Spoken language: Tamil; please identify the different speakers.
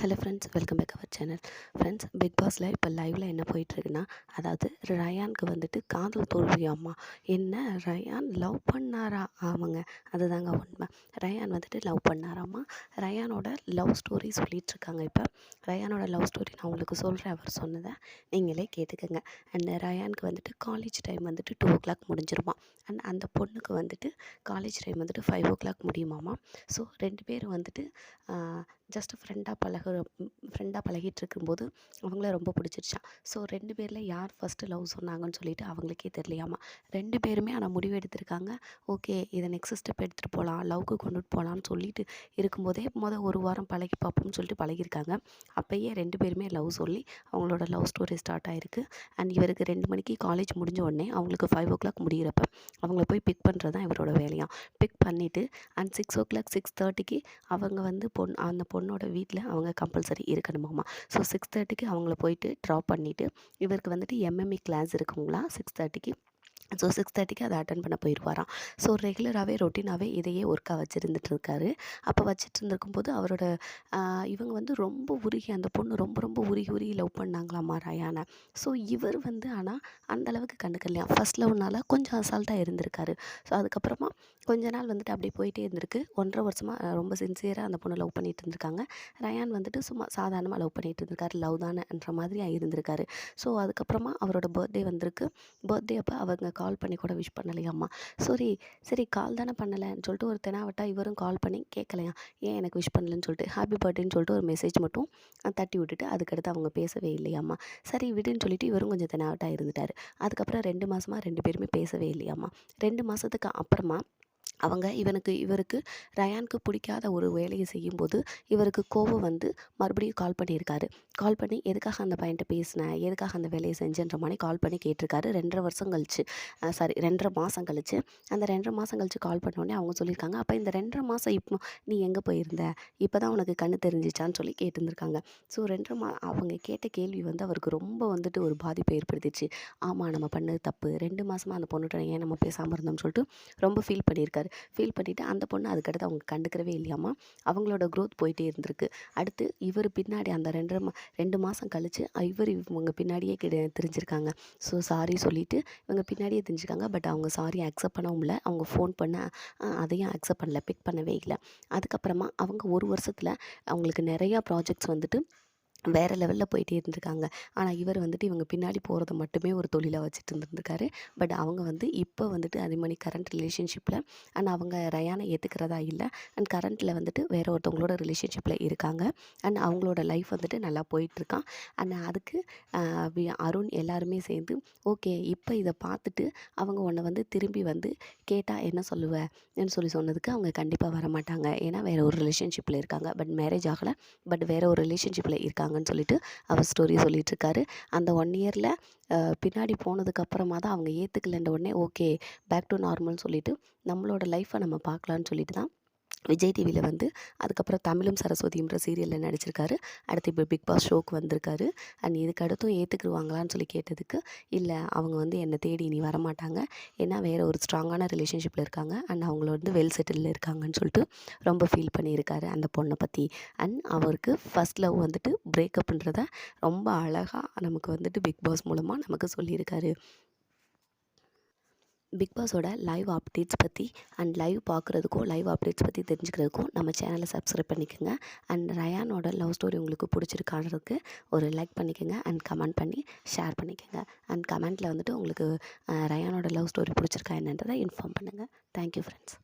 Speaker 1: Hello friends welcome back our channel friends Bigg பாஸில் இப்போ லைவில் என்ன போயிட்டுருக்குன்னா அதாவது ரயானுக்கு வந்துட்டு காதல் தோல்வியாம்மா என்ன? ரயான் லவ் பண்ணாரா? ஆமாங்க அதுதாங்க உண்மை. ரயான் வந்துட்டு லவ் பண்ணாராம்மா. ரயானோட லவ் ஸ்டோரி சொல்லிகிட்ருக்காங்க இப்போ. ரயானோட லவ் ஸ்டோரி நான் உங்களுக்கு சொல்கிறேன் அவர் சொன்னதை நீங்களே கேட்டுக்கோங்க. அண்ட் ரயானுக்கு வந்துட்டு காலேஜ் டைம் வந்துட்டு டூ ஓ கிளாக் முடிஞ்சிருமா. அண்ட் அந்த பொண்ணுக்கு வந்துட்டு காலேஜ் டைம் வந்துட்டு ஃபைவ் ஓ கிளாக் முடியுமாம்மா. ஸோ ரெண்டு பேரும் வந்துட்டு ஜஸ்ட் ஃப்ரெண்டாக பழகுற ஃப்ரெண்டாக பழகிட்டு இருக்கும்போது அவங்கள ரொம்ப பிடிச்சிருச்சான் ஸோ ரெண்டு பேரில் யார் ஃபஸ்ட்டு லவ் சொன்னாங்கன்னு சொல்லிட்டு அவங்களுக்கே தெரியலையாமா. ரெண்டு பேருமே ஆனால் முடிவு எடுத்திருக்காங்க. ஓகே இதை நெக்ஸ்ட் ஸ்டெப் எடுத்துகிட்டு போகலாம் லவ்க்கு கொண்டுட்டு போகலான்னு சொல்லிட்டு இருக்கும்போதே மொதல் ஒரு வாரம் பழகி பார்ப்போம்னு சொல்லிட்டு பழகிருக்காங்க அப்போயே ரெண்டு பேருமே லவ் சொல்லி அவங்களோட லவ் ஸ்டோரி ஸ்டார்ட் ஆகிருக்கு அண்ட் இவருக்கு ரெண்டு மணிக்கு காலேஜ் முடிஞ்ச உடனே அவங்களுக்கு ஃபைவ் ஓ கிளாக் முடிகிறப்ப அவங்கள போய் பிக் பண்ணுறது தான் இவரோட வேலையாக பிக் பண்ணிவிட்டு and six o'clock six தேர்ட்டிக்கு அவங்க வந்து பொண்ணு அந்த பொண்ணோட வீட்டில் அவங்க கம்பல்சரி இருக்கணுமாம்மா ஸோ சிக்ஸ் தேர்ட்டிக்கு அவங்கள போயிட்டு ட்ராப் பண்ணிவிட்டு இவருக்கு வந்துட்டு எம்எம்இ கிளாஸ் இருக்குங்களா? சிக்ஸ் தேர்ட்டிக்கு ஸோ சிக்ஸ் தேர்ட்டிக்கு அதை அட்டன் பண்ண போயிடுவாராம் ஸோ ரெகுலராகவே ரொட்டீனாகவே இதையே ஒர்க்காக வச்சுருந்துட்டு இருக்காரு. அப்போ வச்சுட்டு இருந்திருக்கும் போது அவரோட இவங்க வந்து ரொம்ப உருகி அந்த பொண்ணு ரொம்ப ரொம்ப உருகி உருகி லவ் பண்ணாங்களாமா ரயானை. ஸோ இவர் வந்து ஆனால் அந்தளவுக்கு கண்டுக்கலையா ஃபஸ்ட் லவ்னால கொஞ்சம் அசால்ட்டாக இருந்திருக்காரு. ஸோ அதுக்கப்புறமா கொஞ்ச நாள் வந்துட்டு அப்படியே போயிட்டே இருந்திருக்கு. ஒன்றரை வருஷமாக ரொம்ப சின்சியராக அந்த பொண்ணை லவ் பண்ணிகிட்டு இருந்திருக்காங்க. ரயான் வந்துட்டு சும்மா சாதாரணமாக லவ் பண்ணிகிட்டு இருந்திருக்காரு. லவ் தானேன்ற மாதிரி இருந்திருக்காரு. ஸோ அதுக்கப்புறமா அவரோட பர்த்டே வந்திருக்கு. பர்த்டே அப்போ அவங்க கால் பண்ணி கூட விஷ் பண்ணலையாம்மா. சரி சரி கால் தானே பண்ணலைன்னு சொல்லிட்டு ஒரு தெனாவட்டா இவரும் கால் பண்ணி கேட்கலையா ஏன் எனக்கு விஷ் பண்ணலன்னு சொல்லிட்டு ஹாப்பி பர்த்டேன்னு சொல்லிட்டு ஒரு மெசேஜ் மட்டும் தட்டி விட்டுட்டு அதுக்கடுத்து அவங்க பேசவே இல்லையாம்மா. சரி விடுன்னு சொல்லிட்டு இவரும் கொஞ்சம் தெனாவட்டா இருந்துட்டார். அதுக்கப்புறம் ரெண்டு மாதமாக ரெண்டு பேருமே பேசவே இல்லையாம்மா. ரெண்டு மாதத்துக்கு அப்புறமா அவங்க இவனுக்கு இவருக்கு ரயானுக்கு பிடிக்காத ஒரு வேலையை செய்யும்போது இவருக்கு கோவம் வந்து மறுபடியும் கால் பண்ணியிருக்காரு. கால் பண்ணி எதுக்காக அந்த பையன்ட்ட பேசினேன் எதுக்காக அந்த வேலையை செஞ்சேன்ற மாதிரி கால் பண்ணி கேட்டிருக்காரு. ரெண்டரை வருஷம் கழிச்சு சாரி ரெண்டரை மாதம் கழிச்சு. அந்த ரெண்டரை மாதம் கழிச்சு கால் பண்ணோடனே அவங்க சொல்லியிருக்காங்க அப்போ இந்த ரெண்டரை மாதம் இப்போ நீ எங்கே போயிருந்த? இப்போ தான் உனக்கு கண்ணு தெரிஞ்சிச்சான்னு சொல்லி கேட்டிருந்துருக்காங்க. ஸோ ரெண்டரை மா அவங்க கேட்ட கேள்வி வந்து அவருக்கு ரொம்ப வந்துட்டு ஒரு பாதிப்பை ஏற்படுத்திச்சு. ஆமாம் நம்ம பண்ணது தப்பு. ரெண்டு மாதமாக அந்த பொண்ணுகிட்ட ஏன் நம்ம பேசாமல் இருந்தோம்னு சொல்லிட்டு ரொம்ப ஃபீல் பண்ணியிருக்காரு. பண்ணியிருக்காரு ஃபீல் பண்ணிவிட்டு அந்த பொண்ணு அதுக்கடுத்து அவங்க கண்டுக்கிறவே இல்லையாமா அவங்களோட க்ரோத் போயிட்டே இருந்திருக்கு. அடுத்து இவர் பின்னாடி அந்த ரெண்டு மா ரெண்டு மாதம் கழித்து இவர் இவங்க பின்னாடியே கிடை தெரிஞ்சிருக்காங்க. ஸோ சாரி சொல்லிவிட்டு இவங்க பின்னாடியே தெரிஞ்சுருக்காங்க. பட் அவங்க சாரி அக்செப்ட் பண்ணவும் இல்லை. அவங்க ஃபோன் பண்ண அதையும் அக்செப்ட் பண்ணல. பிக் பண்ணவே இல்லை. அதுக்கப்புறமா அவங்க ஒரு வருஷத்தில் அவங்களுக்கு நிறையா ப்ராஜெக்ட்ஸ் வந்துட்டு வேறு லெவலில் போயிட்டே இருந்திருக்காங்க. ஆனால் இவர் வந்துட்டு இவங்க பின்னாடி போகிறத மட்டுமே ஒரு தொழிலாக வச்சுட்டு இருந்திருக்காரு. பட் அவங்க வந்து இப்போ வந்துட்டு அதே மாதிரி கரண்ட் ரிலேஷன்ஷிப்பில் அண்ட் அவங்க ரயானை ஏற்றுக்கிறதா இல்லை. அண்ட் கரண்ட்டில் வந்துட்டு வேறு ஒருத்தவங்களோட ரிலேஷன்ஷிப்பில் இருக்காங்க. அண்ட் அவங்களோட லைஃப் வந்துட்டு நல்லா போயிட்டுருக்கான். அண்ட் அதுக்கு அருண் எல்லாருமே சேர்ந்து ஓகே இப்போ இதை பார்த்துட்டு அவங்க உன்னை வந்து திரும்பி வந்து கேட்டால் என்ன சொல்லுவேன்னு சொல்லி சொன்னதுக்கு அவங்க கண்டிப்பாக வர மாட்டாங்க ஏன்னா வேறு ஒரு ரிலேஷன்ஷிப்பில் இருக்காங்க. பட் மேரேஜ் ஆகலை. பட் வேறு ஒரு ரிலேஷன்ஷிப்பில் இருக்காங்க. இருக்காங்கன்னு சொல்லிட்டு அவர் ஸ்டோரி சொல்லிகிட்ருக்காரு அந்த ஒன் இயரில் பின்னாடி போனதுக்கப்புறமா தான் அவங்க ஏற்றுக்கலன்ற உடனே ஓகே பேக் டு நார்மல்னு சொல்லிவிட்டு நம்மளோட லைஃப்பை நம்ம பார்க்கலான்னு சொல்லிட்டு தான் விஜய் டிவியில் வந்து அதுக்கப்புறம் தமிழும் சரஸ்வதின்ற சீரியலில் நடிச்சிருக்காரு. அடுத்து இப்போ பிக் பாஸ் ஷோக்கு வந்திருக்காரு. அண்ட் இதுக்கு அடுத்தும் ஏற்றுக்குருவாங்களான்னு சொல்லி கேட்டதுக்கு இல்லை அவங்க வந்து என்னை தேடி இனி வரமாட்டாங்க. ஏன்னா வேறு ஒரு ஸ்ட்ராங்கான ரிலேஷன்ஷிப்பில் இருக்காங்க. அண்ட் அவங்கள வந்து வெல் செட்டில் இருக்காங்கன்னு சொல்லிட்டு ரொம்ப ஃபீல் பண்ணியிருக்காரு அந்த பொண்ணை பற்றி அண்ட் அவருக்கு ஃபஸ்ட் லவ் வந்துட்டு பிரேக்கப்ன்றத ரொம்ப அழகாக நமக்கு வந்துட்டு பிக் பாஸ் மூலமாக நமக்கு சொல்லியிருக்காரு. பிக் பாஸோட லைவ் அப்டேட்ஸ் பற்றி அண்ட் லைவ் பார்க்குறதுக்கும் லைவ் அப்டேட்ஸ் பற்றி தெரிஞ்சுக்கிறதுக்கும் நம்ம சேனலை சப்ஸ்கிரைப் பண்ணிக்கோங்க. அண்ட் ரயானோட லவ் ஸ்டோரி உங்களுக்கு பிடிச்சிருக்கான்றதுக்கு ஒரு லைக் பண்ணிக்கோங்க அண்ட் கமெண்ட் பண்ணி ஷேர் பண்ணிக்கோங்க. அண்ட் கமெண்ட்டில் வந்துட்டு உங்களுக்கு ரயானோட லவ் ஸ்டோரி பிடிச்சிருக்கா என்னன்றதை இன்ஃபார்ம் பண்ணுங்கள் தேங்க்யூ ஃப்ரெண்ட்ஸ்